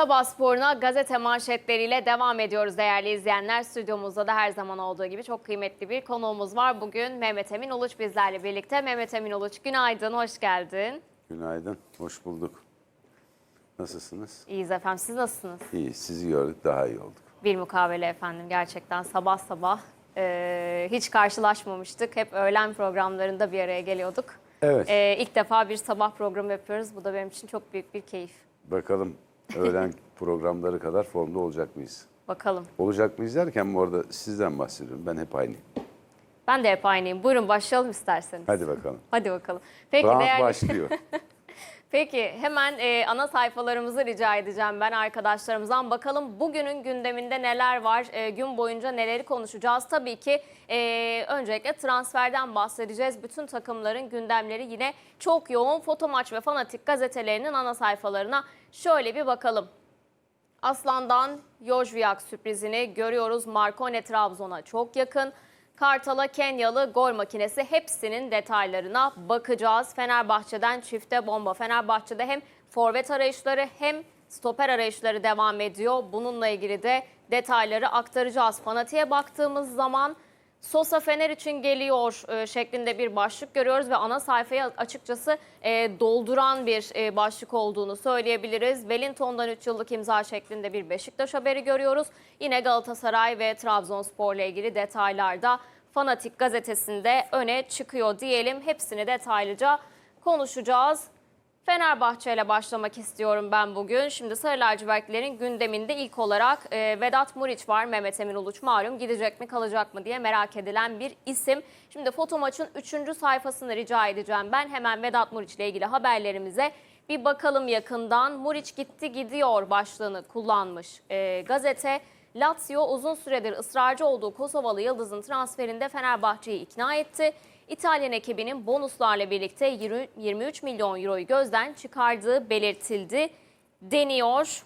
Sabah sporuna gazete manşetleriyle devam ediyoruz değerli izleyenler. Stüdyomuzda da her zaman olduğu gibi çok kıymetli bir konuğumuz var. Bugün Mehmet Emin Uluç bizlerle birlikte. Mehmet Emin Uluç günaydın, hoş geldin. Günaydın, hoş bulduk. Nasılsınız? İyiyiz efendim, siz nasılsınız? İyi, sizi gördük, daha iyi olduk. Bir mukavele efendim gerçekten sabah sabah e, hiç karşılaşmamıştık. Hep öğlen programlarında bir araya geliyorduk. Evet. E, ilk defa bir sabah programı yapıyoruz. Bu da benim için çok büyük bir keyif. Bakalım öğlen programları kadar formda olacak mıyız? Bakalım. Olacak mıyız derken bu arada sizden bahsediyorum. Ben hep aynıyım. Ben de hep aynıyım. Buyurun başlayalım isterseniz. Hadi bakalım. Hadi bakalım. Peki Round değerli başlıyor. Peki hemen e, ana sayfalarımızı rica edeceğim ben arkadaşlarımızdan. Bakalım bugünün gündeminde neler var, e, gün boyunca neleri konuşacağız. Tabii ki e, öncelikle transferden bahsedeceğiz. Bütün takımların gündemleri yine çok yoğun. Foto Maç ve Fanatik gazetelerinin ana sayfalarına şöyle bir bakalım. Aslan'dan Jojviak sürprizini görüyoruz. Marcone Trabzon'a çok yakın. Kartal'a Kenyalı gol makinesi hepsinin detaylarına bakacağız. Fenerbahçe'den çifte bomba. Fenerbahçe'de hem forvet arayışları hem stoper arayışları devam ediyor. Bununla ilgili de detayları aktaracağız. Fanatiğe baktığımız zaman Sosa Fener için geliyor e, şeklinde bir başlık görüyoruz ve ana sayfayı açıkçası e, dolduran bir e, başlık olduğunu söyleyebiliriz. Wellington'dan 3 yıllık imza şeklinde bir Beşiktaş haberi görüyoruz. Yine Galatasaray ve Trabzonspor ile ilgili detaylar da Fanatik gazetesinde öne çıkıyor diyelim. Hepsini detaylıca konuşacağız. Fenerbahçe ile başlamak istiyorum ben bugün. Şimdi Sarı Lacivertlilerin gündeminde ilk olarak e, Vedat Muriç var. Mehmet Emin Uluç malum gidecek mi kalacak mı diye merak edilen bir isim. Şimdi foto maçın 3. sayfasını rica edeceğim ben. Hemen Vedat Muriç ile ilgili haberlerimize bir bakalım yakından. Muriç gitti gidiyor başlığını kullanmış e, gazete. Lazio uzun süredir ısrarcı olduğu Kosovalı Yıldız'ın transferinde Fenerbahçe'yi ikna etti. İtalyan ekibinin bonuslarla birlikte 20 23 milyon euroyu gözden çıkardığı belirtildi deniyor.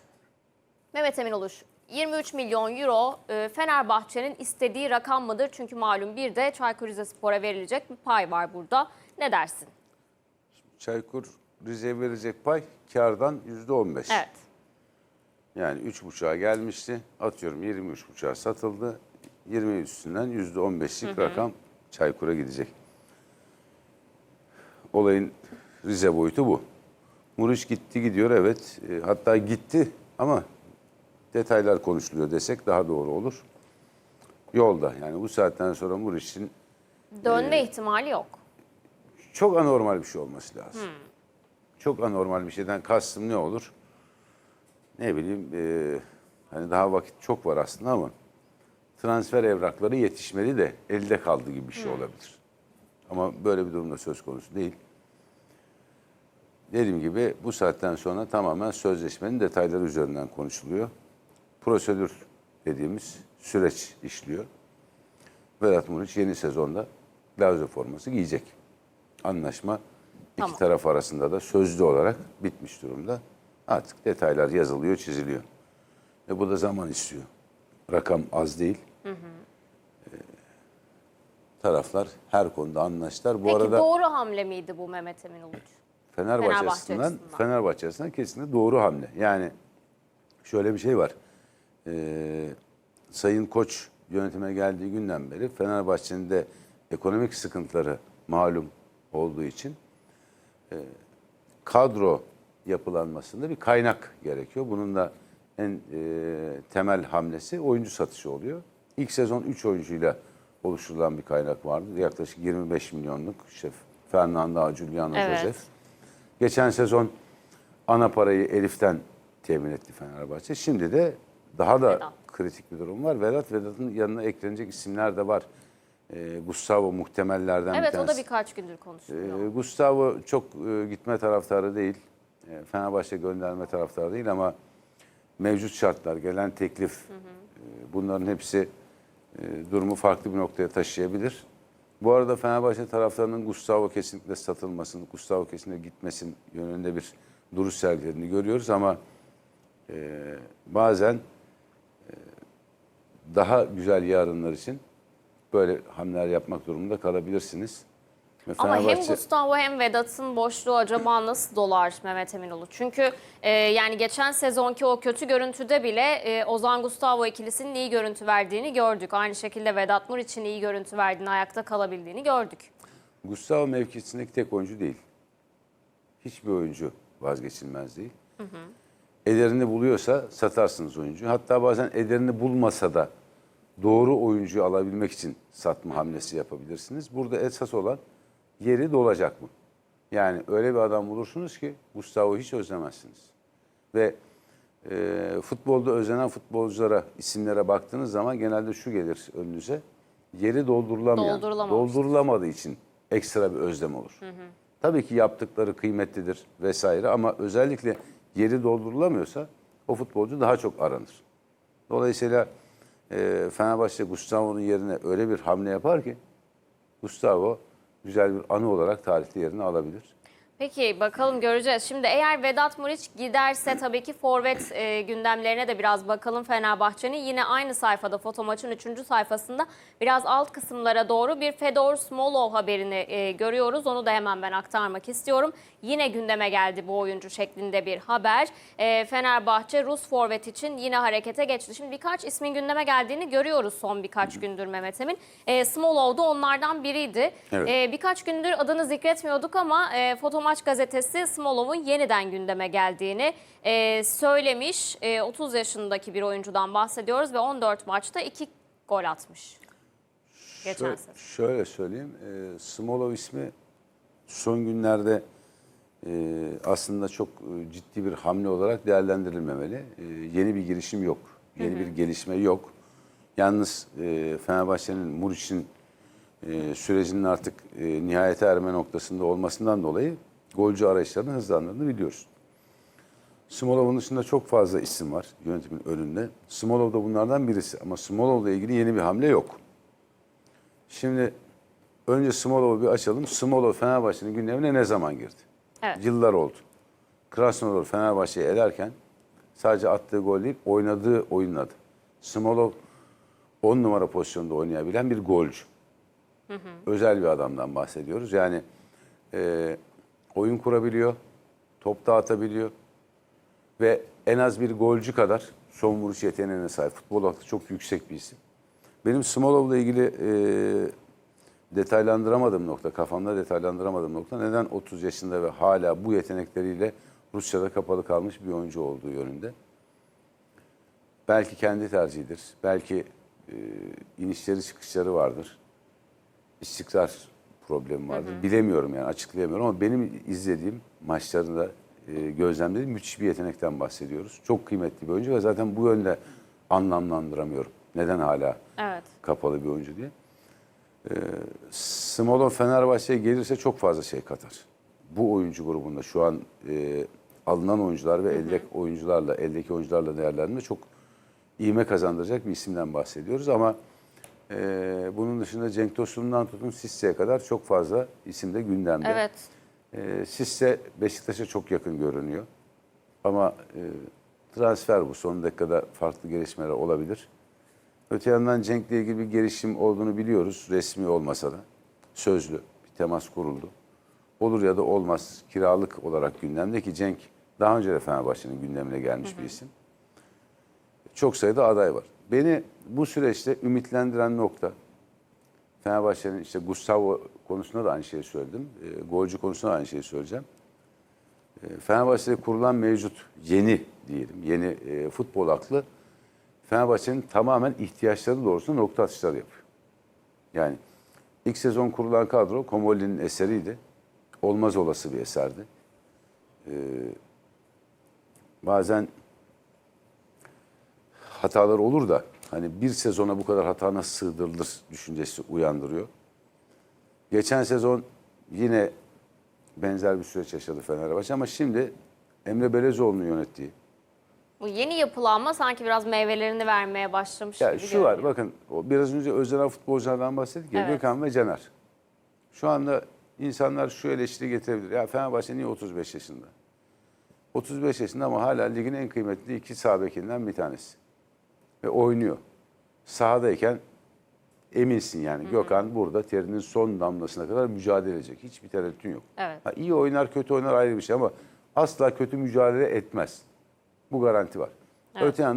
Mehmet Emin Uluş 23 milyon euro e, Fenerbahçe'nin istediği rakam mıdır? Çünkü malum bir de Çaykur Rizespor'a verilecek bir pay var burada. Ne dersin? Çaykur Rize'ye verecek pay kardan yüzde on beş. Evet. Yani üç buçuğa gelmişti. Atıyorum 23 buçuğa satıldı. 20 üstünden yüzde on beşlik rakam Çaykur'a gidecek. Olayın Rize boyutu bu. Muriç gitti gidiyor evet. E, hatta gitti ama detaylar konuşuluyor desek daha doğru olur. Yolda yani bu saatten sonra Muriç'in Dönme ihtimali yok. çok anormal bir şey olması lazım. Çok anormal bir şeyden kastım ne olur? Ne bileyim e, hani daha vakit çok var aslında ama transfer evrakları yetişmedi de elde kaldı gibi bir şey olabilir. Ama böyle bir durumda söz konusu değil. Dediğim gibi bu saatten sonra tamamen sözleşmenin detayları üzerinden konuşuluyor. Prosedür dediğimiz süreç işliyor. Vedat Muriç yeni sezonda Lazio forması giyecek. Anlaşma Tamam. iki taraf arasında da sözlü olarak bitmiş durumda. Artık detaylar yazılıyor, çiziliyor. Ve bu da zaman istiyor. Rakam az değil. Ee, taraflar her konuda anlaştılar. Bu Peki arada doğru hamle miydi bu Mehmet Emin Uluç? Fenerbahçe, Fenerbahçe açısından, açısından. Fenerbahçe açısından kesinlikle doğru hamle. Yani şöyle bir şey var. Ee, Sayın Koç yönetime geldiği günden beri Fenerbahçe'nin de ekonomik sıkıntıları malum olduğu için e, kadro yapılanmasında bir kaynak gerekiyor. Bunun da en e, temel hamlesi oyuncu satışı oluyor. İlk sezon 3 oyuncuyla oluşturulan bir kaynak vardı. Yaklaşık 25 milyonluk işte Fernando, Giuliano, Evet. Josef. Geçen sezon ana parayı Elif'ten temin etti Fenerbahçe. Şimdi de daha da Vedat. kritik bir durum var. Vedat, Vedat'ın yanına eklenecek isimler de var. Ee, Gustavo muhtemellerden bir Evet o tanesi. da birkaç gündür konuşuluyor. Ee, Gustavo çok e, gitme taraftarı değil. E, Fenerbahçe gönderme taraftarı değil ama mevcut şartlar, gelen teklif e, bunların hepsi e, durumu farklı bir noktaya taşıyabilir. Bu arada Fenerbahçe taraftarının Gustavo kesinlikle satılmasın, Gustavo kesinlikle gitmesin yönünde bir duruş sergilediğini görüyoruz ama e, bazen e, daha güzel yarınlar için böyle hamleler yapmak durumunda kalabilirsiniz. Ve Ama hem Fenerbahçe- Gustavo hem Vedat'ın boşluğu acaba nasıl dolar Mehmet Eminoğlu? Çünkü e, yani geçen sezonki o kötü görüntüde bile e, Ozan Gustavo ikilisinin iyi görüntü verdiğini gördük. Aynı şekilde Vedat Mur için iyi görüntü verdiğini, ayakta kalabildiğini gördük. Gustavo mevkisindeki tek oyuncu değil. Hiçbir oyuncu vazgeçilmez değil. Ederini buluyorsa satarsınız oyuncuyu. Hatta bazen ederini bulmasa da doğru oyuncuyu alabilmek için satma hamlesi yapabilirsiniz. Burada esas olan yeri dolacak mı? Yani öyle bir adam bulursunuz ki Gustavo'yu hiç özlemezsiniz. Ve e, futbolda özlenen futbolculara, isimlere baktığınız zaman genelde şu gelir önünüze. Yeri doldurulamayan, doldurulamadığı için ekstra bir özlem olur. Tabii ki yaptıkları kıymetlidir vesaire ama özellikle yeri doldurulamıyorsa o futbolcu daha çok aranır. Dolayısıyla e, Fenerbahçe Gustavo'nun yerine öyle bir hamle yapar ki Gustavo güzel bir anı olarak tarihte yerini alabilir. Peki bakalım göreceğiz. Şimdi eğer Vedat Muriç giderse tabii ki forvet e, gündemlerine de biraz bakalım Fenerbahçe'nin. Yine aynı sayfada foto maçın 3. sayfasında biraz alt kısımlara doğru bir Fedor Smolov haberini e, görüyoruz. Onu da hemen ben aktarmak istiyorum. Yine gündeme geldi bu oyuncu şeklinde bir haber. E, Fenerbahçe Rus forvet için yine harekete geçti. Şimdi birkaç ismin gündeme geldiğini görüyoruz son birkaç gündür Mehmet Emin. E, Smolov da onlardan biriydi. Evet. E, birkaç gündür adını zikretmiyorduk ama e, Fotomaç gazetesi Smolov'un yeniden gündeme geldiğini e, söylemiş. E, 30 yaşındaki bir oyuncudan bahsediyoruz ve 14 maçta 2 gol atmış. Geçen Şöyle, şöyle söyleyeyim. E, Smolov ismi son günlerde e, aslında çok e, ciddi bir hamle olarak değerlendirilmemeli. E, yeni bir girişim yok. Yeni bir gelişme yok. Yalnız e, Fenerbahçe'nin Muriç'in e, sürecinin artık e, nihayete erme noktasında olmasından dolayı golcü arayışlarını hızlandırdığını biliyoruz. Smolov'un dışında çok fazla isim var yönetimin önünde. Smolov da bunlardan birisi ama Smolov'la ilgili yeni bir hamle yok. Şimdi önce Smolov'u bir açalım. Smolov Fenerbahçe'nin gündemine ne zaman girdi? Evet. Yıllar oldu. Krasnodar Fenerbahçe'yi elerken sadece attığı gol değil, oynadığı oyunun adı. Smolov 10 numara pozisyonda oynayabilen bir golcü. Özel bir adamdan bahsediyoruz. Yani e, oyun kurabiliyor, top dağıtabiliyor ve en az bir golcü kadar son vuruş yeteneğine sahip. Futbol aklı çok yüksek bir isim. Benim Smolov'la ilgili e, detaylandıramadığım nokta, kafamda detaylandıramadığım nokta neden 30 yaşında ve hala bu yetenekleriyle Rusya'da kapalı kalmış bir oyuncu olduğu yönünde. Belki kendi tercihidir. Belki e, inişleri çıkışları vardır. İstikrar problemi vardır. Bilemiyorum yani açıklayamıyorum ama benim izlediğim maçlarında e, gözlemlediğim müthiş bir yetenekten bahsediyoruz. Çok kıymetli bir oyuncu ve zaten bu yönde anlamlandıramıyorum. Neden hala Evet. kapalı bir oyuncu diye. Ee, Smolov Fenerbahçe'ye gelirse çok fazla şey katar. Bu oyuncu grubunda şu an e, alınan oyuncular ve eldeki oyuncularla, eldeki oyuncularla değerlendirme çok iğme kazandıracak bir isimden bahsediyoruz ama e, bunun dışında Cenk Tosun'dan tutun Sisse'ye kadar çok fazla isim de gündemde. Evet. E, Sisse Beşiktaş'a çok yakın görünüyor. Ama e, transfer bu. Son dakikada farklı gelişmeler olabilir. Öte yandan Cenk'le ilgili bir gelişim olduğunu biliyoruz. Resmi olmasa da. Sözlü bir temas kuruldu. Olur ya da olmaz kiralık olarak gündemde ki Cenk daha önce de Fenerbahçe'nin gündemine gelmiş bir isim. Çok sayıda aday var. Beni bu süreçte ümitlendiren nokta Fenerbahçe'nin işte Gustavo konusunda da aynı şeyi söyledim. E, golcü konusunda da aynı şeyi söyleyeceğim. E, Fenerbahçe'de kurulan mevcut yeni diyelim, yeni e, futbol aklı Fenerbahçe'nin tamamen ihtiyaçları doğrultusunda nokta atışları yapıyor. Yani ilk sezon kurulan kadro Komolli'nin eseriydi. Olmaz olası bir eserdi. Ee, bazen hatalar olur da hani bir sezona bu kadar hata nasıl sığdırılır düşüncesi uyandırıyor. Geçen sezon yine benzer bir süreç yaşadı Fenerbahçe ama şimdi Emre Belezoğlu'nun yönettiği Bu yeni yapılanma sanki biraz meyvelerini vermeye başlamış Ya gibi şu var görünüyor. bakın o biraz önce özlenen futbolculardan bahsettik ya Evet. Gökhan ve Caner. Şu anda insanlar şu eleştiri getirebilir. Ya Fenerbahçe niye 35 yaşında? 35 yaşında ama hala ligin en kıymetli iki sağ bekinden bir tanesi. Ve oynuyor. Sahadayken eminsin yani. Gökhan burada terinin son damlasına kadar mücadele edecek. Hiçbir tereddütün yok. Evet. Ha, iyi oynar, kötü oynar ayrı bir şey ama asla kötü mücadele etmez. Bu garanti var. Öte yandan